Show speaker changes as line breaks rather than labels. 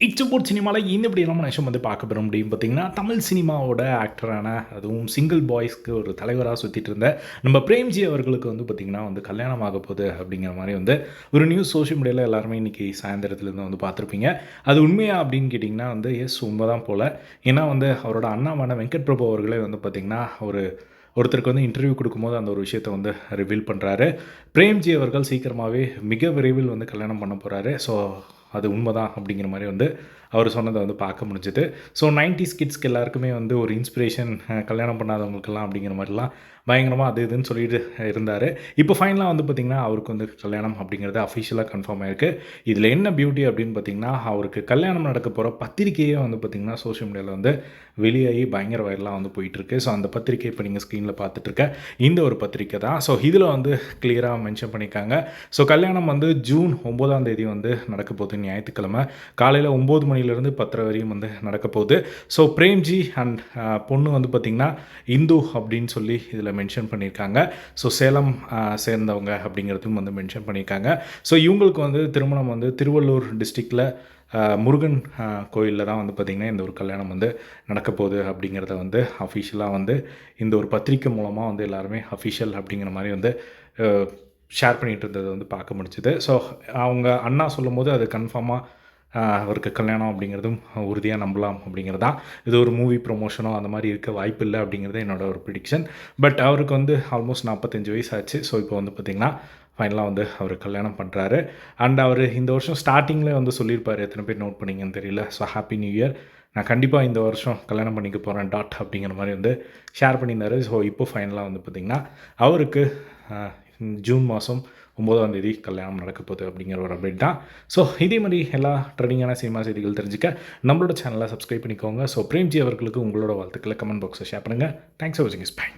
இச்சபோர்ட் சினிமாவில் இந்த இப்படி நம்ம நிமிஷம் வந்து பார்க்க போகிறோம் முடியும் பார்த்தீங்கன்னா தமிழ் சினிமாவோட ஆக்டரான அதுவும் சிங்கிள் பாய்ஸ்க்கு ஒரு தலைவராக சுற்றிட்டு இருந்த நம்ம பிரேம்ஜி அவர்களுக்கு வந்து பார்த்திங்கன்னா வந்து கல்யாணம் ஆக போகுது அப்படிங்கிற மாதிரி வந்து ஒரு நியூஸ் சோஷியல் மீடியாவில் எல்லாருமே இன்றைக்கி சாயந்தரத்துலேருந்து வந்து பார்த்துருப்பீங்க. அது உண்மையா அப்படின்னு கேட்டிங்கன்னா வந்து எஸ் உண்மை தான் போல். ஏன்னா வந்து அவரோட அண்ணாமான வெங்கட் பிரபு அவர்களே வந்து பார்த்திங்கன்னா ஒரு ஒருத்தருக்கு வந்து இன்டர்வியூ கொடுக்கும்போது அந்த ஒரு விஷயத்தை வந்து ரிவீல் பண்ணுறாரு பிரேம்ஜி அவர்கள் சீக்கிரமாகவே மிக விரைவில் வந்து கல்யாணம் பண்ண போகிறாரு ஸோ அது உண்மைதான் அப்படிங்கிற மாதிரி வந்து அவர் சொன்னதை வந்து பார்க்க முடிஞ்சுது. ஸோ நைன்டிஸ் கிட்ஸ்க்கு எல்லாருக்குமே வந்து ஒரு இன்ஸ்பிரேஷன் கல்யாணம் பண்ணாதவங்களுக்கெல்லாம் அப்படிங்கிற மாதிரிலாம் பயங்கரமாக அது இதுன்னு சொல்லிட்டு இருந்தார். இப்போ ஃபைனலாக வந்து பார்த்திங்கன்னா அவருக்கு வந்து கல்யாணம் அப்படிங்கிறது அஃபிஷியலாக கன்ஃபார்ம் ஆயிருக்கு. இதில் என்ன பியூட்டி அப்படின்னு பார்த்திங்கன்னா அவருக்கு கல்யாணம் நடக்க போகிற பத்திரிக்கையே வந்து பார்த்திங்கன்னா சோஷியல் மீடியாவில் வந்து வெளியாகி பயங்கர வயலாக வந்து போயிட்டுருக்கு. ஸோ அந்த பத்திரிக்கை இப்போ நீங்கள் ஸ்க்ரீனில் பார்த்துட்ருக்க இந்த ஒரு பத்திரிக்கை தான். ஸோ இதில் வந்து கிளியராக மென்ஷன் பண்ணியிருக்காங்க. ஸோ கல்யாணம் வந்து ஜூன் ஒம்போதாம் தேதி வந்து நடக்க போகுதுன்னு ஞாயிற்றுக்கிழமை காலையில் ஒம்பது மணிலேருந்து பத்தரை வரையும் வந்து நடக்க போகுது. ஸோ பிரேம்ஜி அண்ட் பொண்ணு வந்து பார்த்திங்கன்னா இந்து அப்படின்னு சொல்லி இதில் மென்ஷன் பண்ணியிருக்காங்க. ஸோ சேலம் சேர்ந்தவங்க அப்படிங்கிறதும் வந்து மென்ஷன் பண்ணியிருக்காங்க. ஸோ இவங்களுக்கு வந்து திருமணம் வந்து திருவள்ளூர் டிஸ்ட்ரிக்டில் முருகன் கோயிலில் தான் வந்து பார்த்திங்கன்னா இந்த ஒரு கல்யாணம் வந்து நடக்க போகுது அப்படிங்கிறத வந்து அஃபிஷியலாக வந்து இந்த ஒரு பத்திரிக்கை மூலமாக வந்து எல்லாருமே அஃபிஷியல் அப்படிங்கிற மாதிரி வந்து ஷேர் பண்ணிகிட்டு இருந்ததை வந்து பார்க்க முடிஞ்சுது. ஸோ அவங்க அண்ணா சொல்லும்போது அது கன்ஃபார்மாக அவருக்கு கல்யாணம் அப்படிங்கிறதும் உறுதியாக நம்பலாம் அப்படிங்கிறது. தான் இது ஒரு மூவி ப்ரொமோஷனோ அந்த மாதிரி இருக்க வாய்ப்பு இல்லை அப்படிங்கிறது என்னோட ஒரு ப்ரிடிக்ஷன் பட் அவருக்கு வந்து ஆல்மோஸ்ட் நாற்பத்தஞ்சு வயசு ஆச்சு ஸோ இப்போ வந்து பார்த்திங்கன்னா ஃபைனலாக வந்து அவர் கல்யாணம் பண்ணுறாரு அண்ட் அவர் இந்த வருஷம் ஸ்டார்டிங்கில் வந்து சொல்லியிருப்பார். எத்தனை பேர் நோட் பண்ணீங்கன்னு தெரியல. ஸோ ஹாப்பி நியூ இயர் நான் கண்டிப்பாக இந்த வருஷம் கல்யாணம் பண்ணிக்க போகிறேன் டாட் அப்படிங்கிற மாதிரி வந்து ஷேர் பண்ணியிருந்தாரு. ஸோ இப்போ ஃபைனலாக வந்து பார்த்திங்கன்னா அவருக்கு ஜூன் மாதம் ஒம்போதாம் தேதி கல்யாணம் நடக்க போகுது அப்படிங்கிற ஒரு அப்டேட் தான். ஸோ இதே மாதிரி எல்லா ட்ரெண்டிங்கான சினிமா செய்திகள் தெரிஞ்சுக்க நம்மளோட சேனலை சப்ஸ்கிரைப் பண்ணிக்கோங்க. ஸோ பிரேம்ஜி அவர்களுக்கு உங்களோட வாழ்த்துக்களை கமெண்ட் பாக்ஸை ஷேர் பண்ணுங்கள் தேங்க்ஸ் ஃபார் வாட்சிங் இஸ் பை